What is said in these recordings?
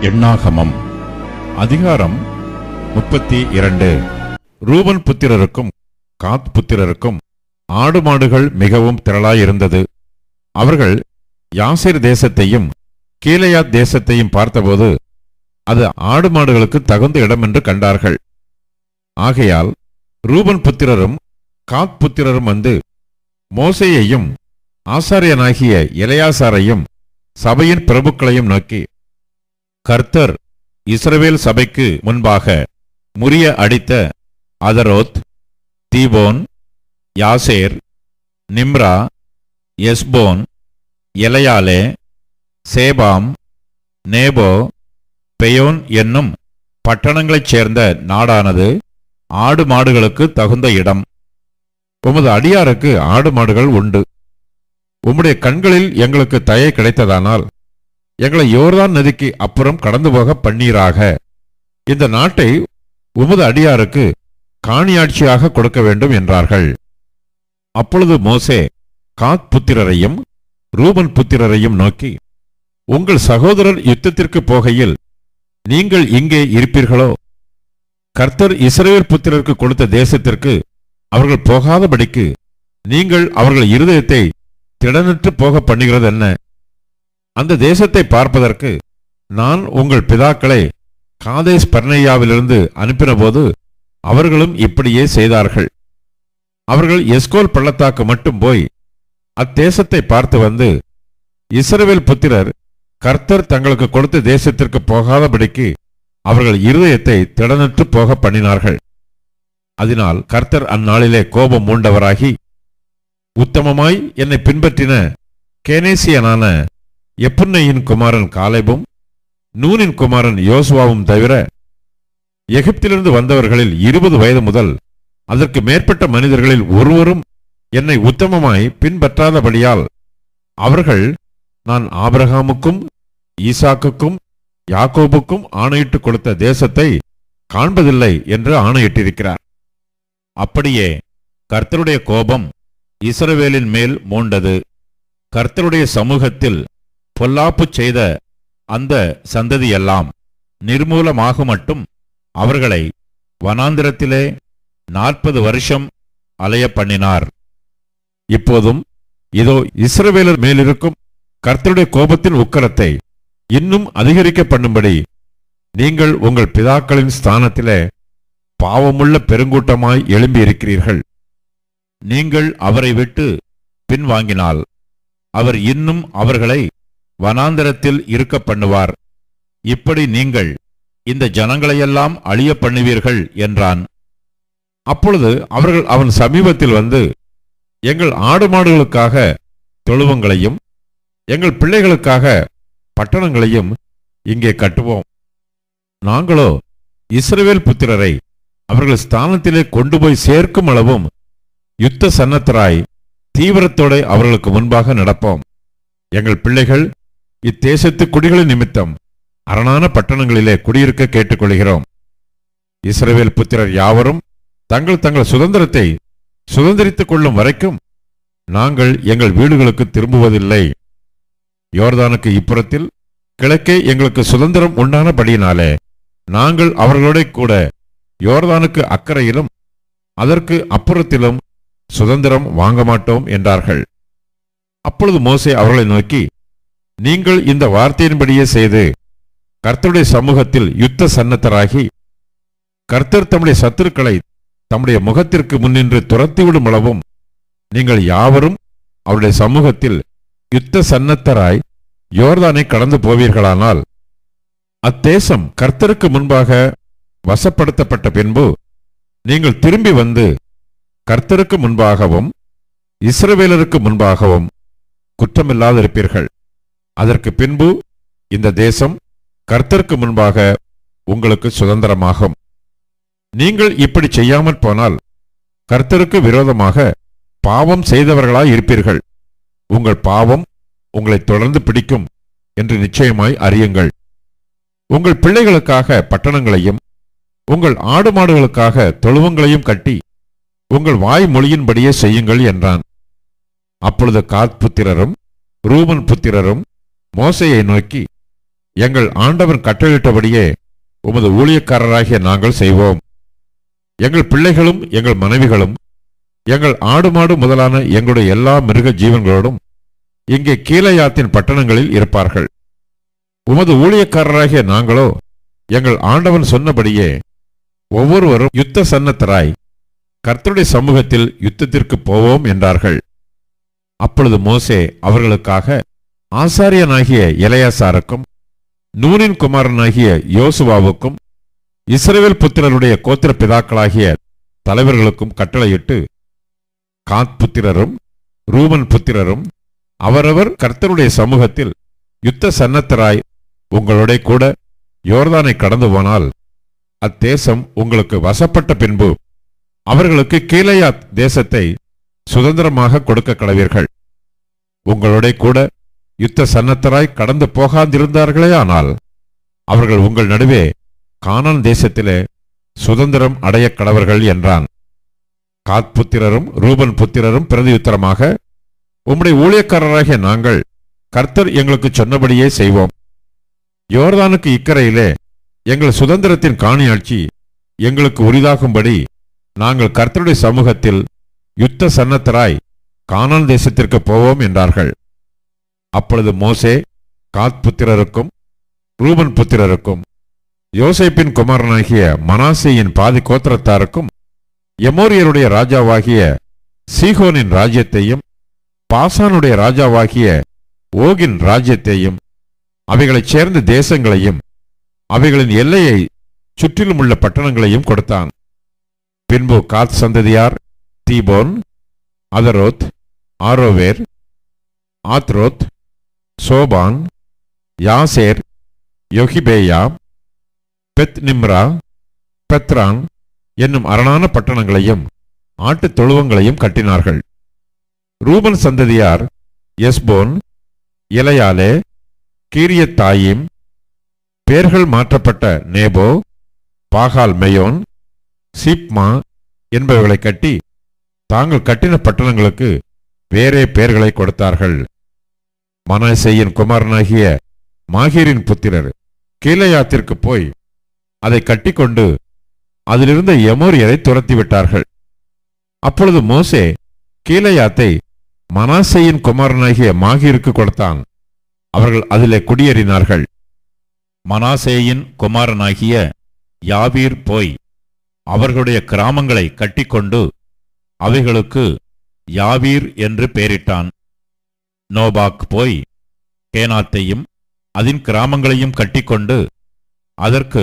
எண்ணாகமம். அதிகாரம் முப்பத்தி இரண்டு. ரூபன் புத்திரருக்கும் காத் புத்திரருக்கும் ஆடு மாடுகள் மிகவும் திரளாயிருந்தது. அவர்கள் யாசிர் தேசத்தையும் கீலேயாத் தேசத்தையும் பார்த்தபோது அது ஆடு மாடுகளுக்கு தகுந்த இடம் என்று கண்டார்கள். ஆகையால் ரூபன் புத்திரரும் காத் புத்திரரும் வந்து மோசையையும் ஆசாரியனாகிய இளையாசாரையும் சபையின் பிரபுக்களையும் நோக்கி கர்த்தர் இஸ்ரவேல் சபைக்கு முன்பாக முறிய அடித்த அதரோத் தீபோன் யாசேர் நிம்ரா எஸ்போன் எலையாலே சேபாம் நேபோ பெயோன் என்னும் பட்டணங்களைச் சேர்ந்த நாடானது ஆடு மாடுகளுக்கு தகுந்த இடம். உமது அடியாருக்கு ஆடு மாடுகள் உண்டு. உம்முடைய கண்களில் எங்களுக்கு தயை கிடைத்ததானால் எங்களை யோர்தான் நதிக்கு அப்புறம் கடந்து போக பண்ணீராக. இந்த நாட்டை உமது அடியாருக்கு காணியாட்சியாக கொடுக்க வேண்டும் என்றார்கள். அப்பொழுது மோசே காத் புத்திரரையும் ரூபன் புத்திரரையும் நோக்கி உங்கள் சகோதரர் யுத்தத்திற்கு போகையில் நீங்கள் இங்கே இருப்பீர்களோ? கர்த்தர் இஸ்ரேல் புத்திரருக்கு கொடுத்த தேசத்திற்கு அவர்கள் போகாதபடிக்கு நீங்கள் அவர்கள் இருதயத்தை திடனற்று போக பண்ணுகிறது என்ன அந்த தேசத்தை பார்ப்பதற்கு நான் உங்கள் பிதாக்களை காதேஸ் பர்ணையாவிலிருந்து அனுப்பினபோது அவர்களும் இப்படியே செய்தார்கள். அவர்கள் எஸ்கோல் பள்ளத்தாக்கு மட்டும் போய் அத்தேசத்தை பார்த்து வந்து இஸ்ரவேல் புத்திரர் கர்த்தர் தங்களுக்கு கொடுத்த தேசத்திற்கு போகாதபடிக்கு அவர்கள் இருதயத்தை திடனற்று போக பண்ணினார்கள். அதனால் கர்த்தர் அந்நாளிலே கோபம் மூண்டவராகி உத்தமமாய் என்னை பின்பற்றின கேனேசியனான எப்புன்னையின் குமாரன் காலேபும் நூனின் குமாரன் யோசுவாவும் தவிர எகிப்திலிருந்து வந்தவர்களில் இருபது வயது முதல் அதற்கு மேற்பட்ட மனிதர்களில் ஒருவரும் என்னை உத்தமமாய் பின்பற்றாதபடியால் அவர்கள் நான் ஆபிரகாமுக்கும் ஈசாக்குக்கும் யாக்கோபுக்கும் ஆணையிட்டு கொடுத்த தேசத்தை காண்பதில்லை என்று ஆணையிட்டிருக்கிறார். அப்படியே கர்த்தருடைய கோபம் இஸ்ரவேலின் மேல் மூண்டது. கர்த்தருடைய சமூகத்தில் பொல்லாப்பு செய்த அந்த சந்ததியெல்லாம் நிர்மூலமாக மட்டும் அவர்களை வனாந்திரத்திலே நாற்பது வருஷம் அலைய பண்ணினார் இப்போதும் இதோ இஸ்ரவேலர் மேலிருக்கும் கர்த்தருடைய கோபத்தின் உக்கரத்தை இன்னும் அதிகரிக்க பண்ணும்படி நீங்கள் உங்கள் பிதாக்களின் ஸ்தானத்திலே பாவமுள்ள பெருங்கூட்டமாய் எழும்பியிருக்கிறீர்கள். நீங்கள் அவரை விட்டு பின்வாங்கினால் அவர் இன்னும் அவர்களை வனாந்தரத்தில் இருக்க பண்ணுவார் இப்படி நீங்கள் இந்த ஜனங்களையெல்லாம் அழிய பண்ணுவீர்கள் என்றான். அப்பொழுது அவர்கள் அவன் சமீபத்தில் வந்து எங்கள் ஆடு மாடுகளுக்காக தொழுவங்களையும் எங்கள் பிள்ளைகளுக்காக பட்டணங்களையும் இங்கே கட்டுவோம். நாங்களோ இஸ்ரவேல் புத்திரரை அவர்கள் ஸ்தானத்திலே கொண்டு போய் சேர்க்கும் அளவும் யுத்த சன்னத்தராய் தீவிரத்தோடு அவர்களுக்கு முன்பாக நடப்போம். எங்கள் பிள்ளைகள் இத்தேசத்து குடிகளின் நிமித்தம் அரணான பட்டணங்களிலே குடியிருக்க கேட்டுக்கொள்கிறோம். இஸ்ரவேல் புத்திரர் யாவரும் தங்கள் தங்கள் சுதந்திரத்தை சுதந்திரித்துக் கொள்ளும் வரைக்கும் நாங்கள் எங்கள் வீடுகளுக்கு திரும்புவதில்லை. யோர்தானுக்கு இப்புறத்தில் கிழக்கே எங்களுக்கு சுதந்திரம் உண்டானபடியினாலே நாங்கள் அவர்களோட கூட யோர்தானுக்கு அக்கறையிலும் அதற்கு அப்புறத்திலும் சுதந்திரம் வாங்க மாட்டோம் என்றார்கள். அப்பொழுது மோசே அவர்களை நோக்கி நீங்கள் இந்த வார்த்தையின்படியே செய்து கர்த்தருடைய சமூகத்தில் யுத்த சன்னத்தராகி கர்த்தர் தம்முடைய சத்துருக்களை தம்முடைய முகத்திற்கு முன்னின்று துரத்திவிடும் அளவும் நீங்கள் யாவரும் அவருடைய சமூகத்தில் யுத்த சன்னத்தராய் யோர்தானை கடந்து போவீர்களானால் அத்தேசம் கர்த்தருக்கு முன்பாக வசப்படுத்தப்பட்ட பின்பு நீங்கள் திரும்பி வந்து கர்த்தருக்கு முன்பாகவும் இஸ்ரவேலருக்கு முன்பாகவும் குற்றமில்லாதிருப்பீர்கள். அதற்கு பின்பு இந்த தேசம் கர்த்தருக்கு முன்பாக உங்களுக்கு சுதந்திரமாகும். நீங்கள் இப்படி செய்யாமற் போனால் கர்த்தருக்கு விரோதமாக பாவம் செய்தவர்களாய் இருப்பீர்கள். உங்கள் பாவம் உங்களை தொடர்ந்து பிடிக்கும் என்று நிச்சயமாய் அறியுங்கள். உங்கள் பிள்ளைகளுக்காக பட்டணங்களையும் உங்கள் ஆடு மாடுகளுக்காக தொழுவங்களையும் கட்டி உங்கள் வாய் மொழியின்படியே செய்யுங்கள் என்றான். அப்பொழுது காத் புத்திரரும் ரூபன் புத்திரரும் மோசையை நோக்கி எங்கள் ஆண்டவர் கட்டளிட்டபடியே உமது ஊழியக்காரராகிய நாங்கள் செய்வோம். எங்கள் பிள்ளைகளும் எங்கள் மனைவிகளும் எங்கள் ஆடு மாடு முதலான எங்களுடைய எல்லா மிருக ஜீவன்களோடும் இங்கே கீழையாத்தின் பட்டணங்களில் இருப்பார்கள். உமது ஊழியக்காரராகிய நாங்களோ எங்கள் ஆண்டவன் சொன்னபடியே ஒவ்வொருவரும் யுத்த சன்னத்தராய் கர்த்தருடைய சமூகத்தில் யுத்தத்திற்கு போவோம் என்றார்கள். அப்பொழுது மோசே அவர்களுக்காக ஆசாரியனாகிய இளையாசாருக்கும் நூனின் குமாரனாகிய யோசுவாவுக்கும் இஸ்ரேவேல் புத்திரருடைய கோத்திர பிதாக்களாகிய தலைவர்களுக்கும் கட்டளையிட்டு காத் புத்திரரும் ரூமன் புத்திரரும் அவரவர் கர்த்தருடைய சமூகத்தில் யுத்த சன்னத்தராய் உங்களோட கூட யோர்தானை கடந்து போனால் அத்தேசம் உங்களுக்கு வசப்பட்ட பின்பு அவர்களுக்கு கீழையாத் தேசத்தை சுதந்திரமாக கொடுக்க கடவீர்கள். உங்களோட கூட யுத்த சன்னத்தராய் கடந்து போகாதிருந்தார்களே ஆனால் அவர்கள் உங்கள் நடுவே கானான் தேசத்திலே சுதந்திரம் அடைய கடவர்கள் என்றான். காத் புத்திரரும் ரூபன் புத்திரரும் பிரதியுத்தரமாக உம்முடைய ஊழியக்காரராகிய நாங்கள் கர்த்தர் எங்களுக்கு சொன்னபடியே செய்வோம். யோர்தானுக்கு இக்கரையிலே எங்கள் சுதந்திரத்தின் காணியாட்சி எங்களுக்கு உரிதாகும்படி நாங்கள் கர்த்தருடைய சமூகத்தில் யுத்த சன்னத்தராய் கானான் தேசத்திற்கு போவோம் என்றார்கள். அப்பொழுது மோசே காத் புத்திரருக்கும் ரூபன் புத்திரருக்கும் யோசேப்பின் குமாரனாகிய மனாசேயின் பாதி கோத்திரத்தாருக்கும் எமோரியருடைய ராஜாவாகிய சீகோனின் ராஜ்யத்தையும் பாசானுடைய ராஜாவாகிய ஓகின் ராஜ்யத்தையும் அவைகளைச் சேர்ந்த தேசங்களையும் அவைகளின் எல்லையை சுற்றிலும் உள்ள பட்டணங்களையும் கொடுத்தான். பின்பு காத் சந்ததியார் Dibon Ataroth Aroer Atroth Shophan Jazer Jogbehah Beth Nimrah Bethharan என்னும் அரணான பட்டணங்களையும் ஆட்டுத் தொழுவங்களையும் கட்டினார்கள். ரூபன் சந்ததியார் எஸ்போன் இலையாலே கீரியத்தாயிம் பேர்கள் மாற்றப்பட்ட நேபோ பாகால் மெயோன் சீப்மா என்பவர்களை கட்டி தாங்கள் கட்டின பட்டணங்களுக்கு வேறே பெயர்களை கொடுத்தார்கள். மனாசேயின் குமாரனாகிய மாகீரின் புத்திரர் கீழையாத்திற்கு போய் அதை கட்டிக்கொண்டு அதிலிருந்த எமோரியரை துரத்திவிட்டார்கள். அப்பொழுது மோசே கீழையாத்தை மனாசையின் குமாரனாகிய மாகீருக்கு கொடுத்தான். அவர்கள் அதிலே குடியேறினார்கள். மனாசேயின் குமாரனாகிய யாவீர் போய் அவர்களுடைய கிராமங்களை கட்டிக்கொண்டு அவைகளுக்கு யாவீர் என்று பெயரிட்டான். நோபாக் போய் கேனாத்தையும் அதன் கிராமங்களையும் கட்டிக்கொண்டு அதற்கு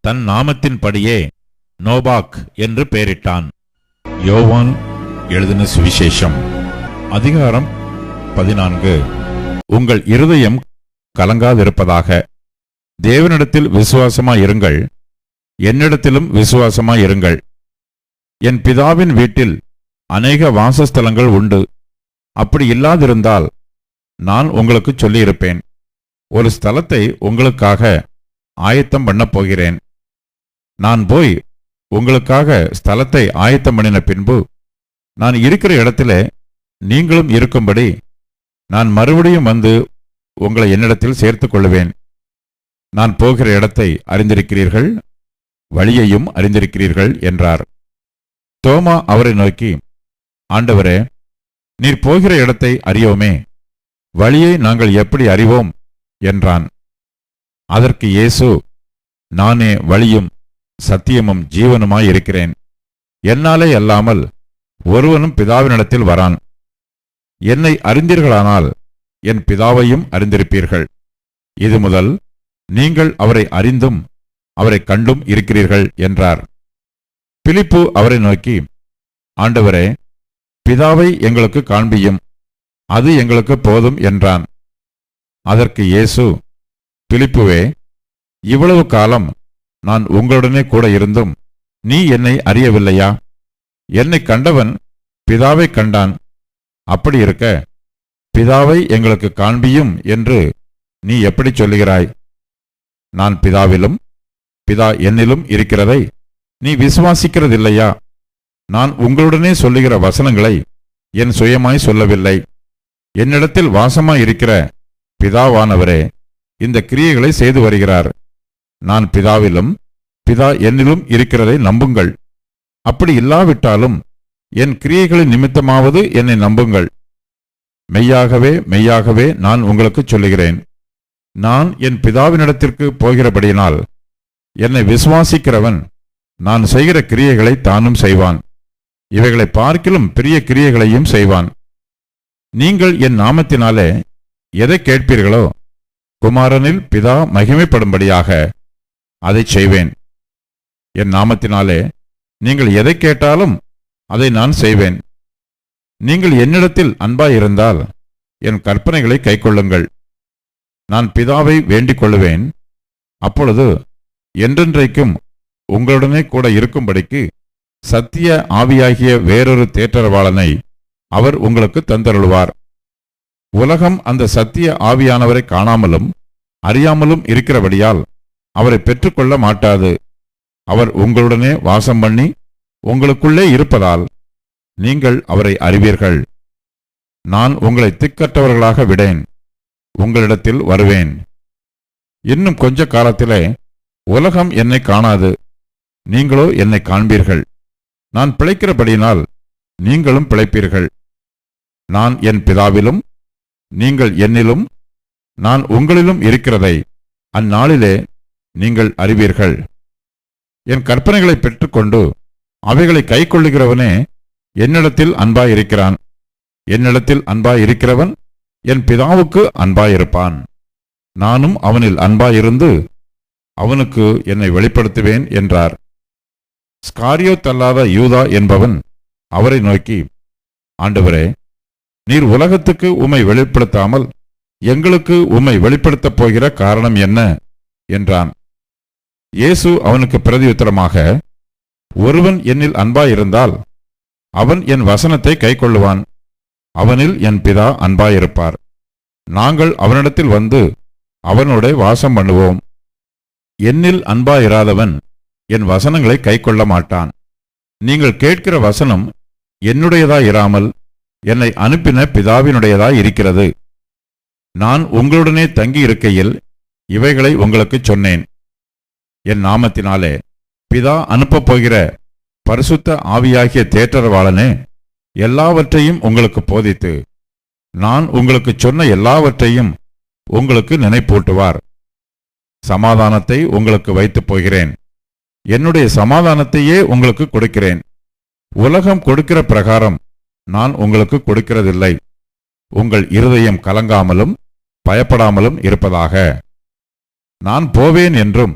தன் நாமத்தின்படியே நோபாக் என்று பெயரிட்டான். யோவான் எழுதின சுவிசேஷம் அதிகாரம் பதினான்கு. உங்கள் இருதயம் கலங்காதிருப்பதாக தேவனிடத்தில் விசுவாசமாயிருங்கள் என்னிடத்திலும் விசுவாசமாயிருங்கள் என் பிதாவின் வீட்டில் அநேக வாசஸ்தலங்கள் உண்டு. அப்படி இல்லாதிருந்தால் நான் உங்களுக்கு சொல்லியிருப்பேன். ஒரு ஸ்தலத்தை உங்களுக்காக ஆயத்தம் பண்ணப் போகிறேன். நான் போய் உங்களுக்காக ஸ்தலத்தை ஆயத்தம் பண்ணின பின்பு நான் இருக்கிற இடத்திலே நீங்களும் இருக்கும்படி நான் மறுபடியும் வந்து உங்களை என்னிடத்தில் சேர்த்து கொள்ளுவேன் நான் போகிற இடத்தை அறிந்திருக்கிறீர்கள் வழியையும் அறிந்திருக்கிறீர்கள் என்றார். தோமா அவரை நோக்கி ஆண்டவரே நீர் போகிற இடத்தை அறியோமே வழியை நாங்கள் எப்படி அறிவோம்? என்றான். அதற்கு இயேசு நானே வழியும் சத்தியமும் ஜீவனுமாயிருக்கிறேன். என்னாலே அல்லாமல் ஒருவனும் பிதாவினிடத்தில் வரான். என்னை அறிந்தீர்களானால் என் பிதாவையும் அறிந்திருப்பீர்கள். இது முதல் நீங்கள் அவரை அறிந்தும் அவரை கண்டும் இருக்கிறீர்கள் என்றார். பிலிப்பு அவரை நோக்கி ஆண்டவரே பிதாவை எங்களுக்கு காண்பியும். அது எங்களுக்கு போதும் என்றான். அதற்கு இயேசு பிலிப்புவே இவ்வளவு காலம் நான் உங்களுடனே கூட இருந்தும் நீ என்னை அறியவில்லையா? என்னை கண்டவன் பிதாவை கண்டான். அப்படி இருக்க பிதாவை எங்களுக்கு காண்பியும் என்று நீ எப்படி சொல்லுகிறாய்? நான் பிதாவிலும் பிதா என்னிலும் இருக்கிறதை நீ விசுவாசிக்கிறதில்லையா? நான் உங்களுடனே சொல்லுகிற வசனங்களை என் சுயமாய் சொல்லவில்லை. என்னிடத்தில் வாசமாய் இருக்கிற பிதாவானவரே இந்த கிரியைகளை செய்து வருகிறார். நான் பிதாவிலும் பிதா என்னிலும் இருக்கிறதை நம்புங்கள். அப்படி இல்லாவிட்டாலும் என் கிரியைகளின் நிமித்தமாவது என்னை நம்புங்கள். மெய்யாகவே மெய்யாகவே நான் உங்களுக்கு சொல்லுகிறேன். நான் என் பிதாவினிடத்திற்கு போகிறபடியினால் என்னை விசுவாசிக்கிறவன் நான் செய்கிற கிரியைகளை தானும் செய்வான். இவைகளை பார்க்கிலும் பெரிய கிரியைகளையும் செய்வான். நீங்கள் என் நாமத்தினாலே எதை கேட்பீர்களோ? குமாரனில் பிதா மகிமைப்படும்படியாக அதைச் செய்வேன். என் நாமத்தினாலே நீங்கள் எதை கேட்டாலும் அதை நான் செய்வேன். நீங்கள் என்னிடத்தில் அன்பாயிருந்தால் என் கற்பனைகளை கைக்கொள்ளுங்கள். நான் பிதாவை வேண்டிக் கொள்ளுவேன். அப்பொழுது என்றென்றைக்கும் உங்களுடனே கூட இருக்கும்படிக்கு சத்திய ஆவியாகிய வேறொரு தேற்றரவாளனை அவர் உங்களுக்கு தந்தருளுவார். உலகம் அந்த சத்திய ஆவியானவரை காணாமலும் அறியாமலும் இருக்கிறபடியால் அவரை பெற்றுக்கொள்ள மாட்டாது. அவர் உங்களுடனே வாசம் பண்ணி உங்களுக்குள்ளே இருப்பதால் நீங்கள் அவரை அறிவீர்கள். நான் உங்களை திக்கற்றவர்களாக விடேன். உங்களிடத்தில் வருவேன். இன்னும் கொஞ்ச காலத்திலே உலகம் என்னை காணாது. நீங்களோ என்னை காண்பீர்கள். நான் பிழைக்கிறபடியினால் நீங்களும் பிழைப்பீர்கள். நான் என் பிதாவிலும் நீங்கள் என்னிலும் நான் உங்களிலும் இருக்கிறதை அந்நாளிலே நீங்கள் அறிவீர்கள். என் கற்பனைகளை பெற்றுக்கொண்டு அவைகளை கைக்கொள்ளுகிறவனே என்னிடத்தில் அன்பாயிருக்கிறான். என்னிடத்தில் அன்பாயிருக்கிறவன் என் பிதாவுக்கு அன்பாயிருப்பான். நானும் அவனில் அன்பாயிருந்து அவனுக்கு என்னை வெளிப்படுத்துவேன் என்றார். ஸ்காரியோ தல்லாத யூதா என்பவன் அவரை நோக்கி ஆண்டவரே நீர் உலகத்துக்கு உம்மை வெளிப்படுத்தாமல் எங்களுக்கு உம்மை வெளிப்படுத்தப் போகிற காரணம் என்ன? என்றான். இயேசு அவனுக்கு பிரதியுத்தரமாக ஒருவன் என்னில் அன்பாயிருந்தால் அவன் என் வசனத்தை கைக்கொள்ளுவான். அவனில் என் பிதா அன்பாயிருப்பார். நாங்கள் அவனிடத்தில் வந்து அவனோட வாசம் பண்ணுவோம். என்னில் அன்பாயிராதவன் என் வசனங்களை கைக்கொள்ள மாட்டான். நீங்கள் கேட்கிற வசனம் என்னுடையதாயிராமல் என்னை அனுப்பின பிதாவினுடையதாய் இருக்கிறது. நான் உங்களுடனே தங்கி இருக்கையில் இவைகளை உங்களுக்குச் சொன்னேன். என் நாமத்தினாலே பிதா அனுப்பப் போகிற பரிசுத்த ஆவியாகிய தேற்றரவாளனே எல்லாவற்றையும் உங்களுக்கு போதித்து நான் உங்களுக்கு சொன்ன எல்லாவற்றையும் உங்களுக்கு நினைப்பூட்டுவார். சமாதானத்தை உங்களுக்கு வைத்துப் போகிறேன். என்னுடைய சமாதானத்தையே உங்களுக்கு கொடுக்கிறேன். உலகம் கொடுக்கிற பிரகாரம் நான் உங்களுக்கு கொடுக்கிறதில்லை. உங்கள் இருதயம் கலங்காமலும் பயப்படாமலும் இருப்பதாக. நான் போவேன் என்றும்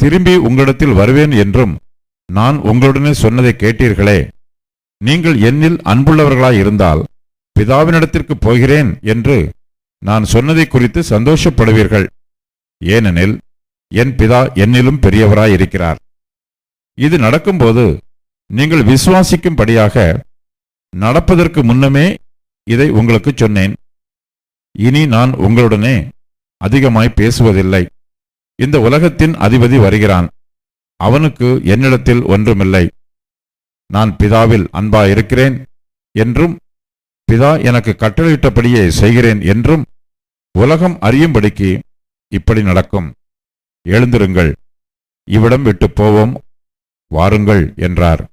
திரும்பி உங்களிடத்தில் வருவேன் என்றும் நான் உங்களுடனே சொன்னதை கேட்டீர்களே. நீங்கள் என்னில் அன்புள்ளவர்களாயிருந்தால் பிதாவினிடத்திற்கு போகிறேன் என்று நான் சொன்னதை குறித்து சந்தோஷப்படுவீர்கள். ஏனெனில் என் பிதா என்னிலும் பெரியவராயிருக்கிறார். இது நடக்கும்போது நீங்கள் விசுவாசிக்கும்படியாக நடப்பதற்கு முன்னமே இதை உங்களுக்கு சொன்னேன். இனி நான் உங்களுடனே அதிகமாய் பேசுவதில்லை. இந்த உலகத்தின் அதிபதி வருகிறான். அவனுக்கு என்னிடத்தில் ஒன்றுமில்லை. நான் பிதாவில் அன்பாயிருக்கிறேன் என்றும் பிதா எனக்கு கட்டளையிட்டபடியே செய்கிறேன் என்றும் உலகம் அறியும்படிக்கு இப்படி நடக்கும். எழுந்திருங்கள். இவ்விடம் விட்டு போவோம். வாருங்கள் என்றார்.